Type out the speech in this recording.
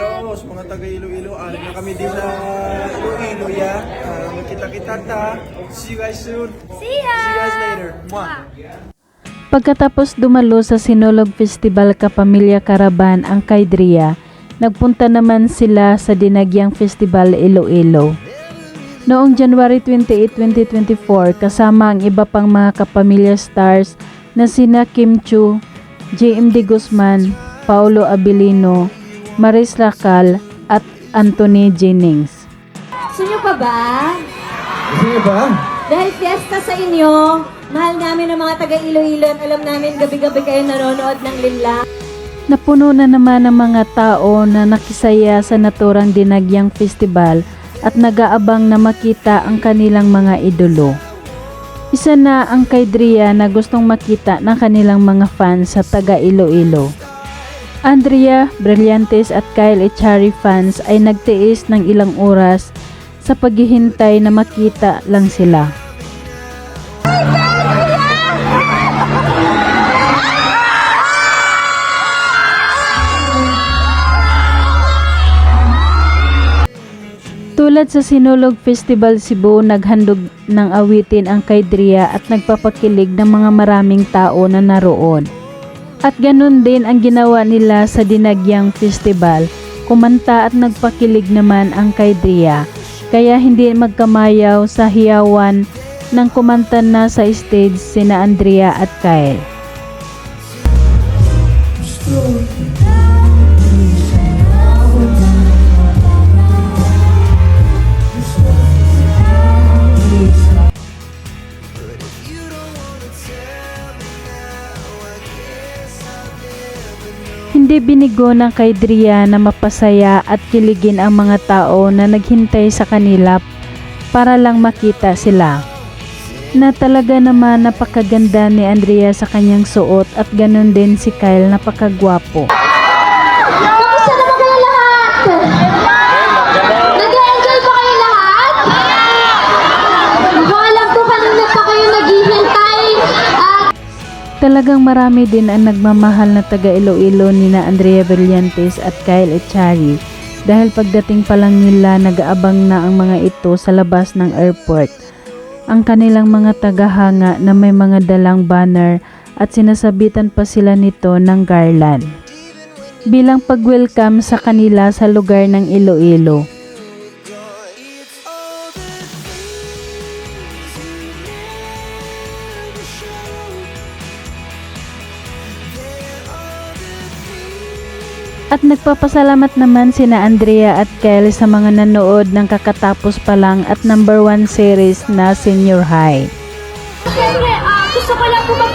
Sa mga taga Iloilo. Ano na kami din sa Iloilo, ya. Uh, Magkita-kita ta. See you guys soon. See ya! See you guys later. Mwah. Pagkatapos dumalo sa Sinulog Festival Kapamilya Karaban ang Kaidria, nagpunta naman sila sa Dinagyang Festival Iloilo. Noong January 28, 2024, kasama ang iba pang mga kapamilya stars na sina Kim Chu, JMD Guzman, Paulo Abilino, Maris Racal at Anthony Jennings. Gusto nyo pa ba? Sige ba? Dahil fiesta sa inyo, mahal namin ang mga taga Iloilo at alam namin gabi-gabi kayo nanonood ng Lila. Napuno na naman ng mga tao na nakisaya sa naturang Dinagyang Festival at nagaabang na makita ang kanilang mga idolo. Isa na ang kay Dria na gustong makita ng kanilang mga fans sa taga Iloilo. Andrea, Brillantes at Kyle Echari fans ay nagtiis ng ilang oras sa paghihintay na makita lang sila. Tulad sa Sinulog Festival Cebu, naghandog ng awitin ang Kaidria at nagpapakilig ng mga maraming tao na naroon. At ganun din ang ginawa nila sa Dinagyang Festival, kumanta at nagpakilig naman ang Kaidria, kaya hindi magkamayaw sa hiyawan ng kumanta na sa stage sina Andrea at Kyle. Hindi binigo ng kay na mapasaya at kiligin ang mga tao na naghintay sa kanila para lang makita sila. Na talaga naman napakaganda ni Andrea sa kanyang suot at ganun din si Kyle napakagwapo. Talagang marami din ang nagmamahal na taga Iloilo ni na Andrea Brillantes at Kyle Echari dahil pagdating pa lang nila nag-aabang na ang mga ito sa labas ng airport. Ang kanilang mga tagahanga na may mga dalang banner at sinasabitan pa sila nito ng garland. Bilang pag-welcome sa kanila sa lugar ng Iloilo. At nagpapasalamat naman sina Andrea at Kyle sa mga nanood ng kakatapos pa lang at number one series na Senior High. Siyempre, ah, gusto ko lang po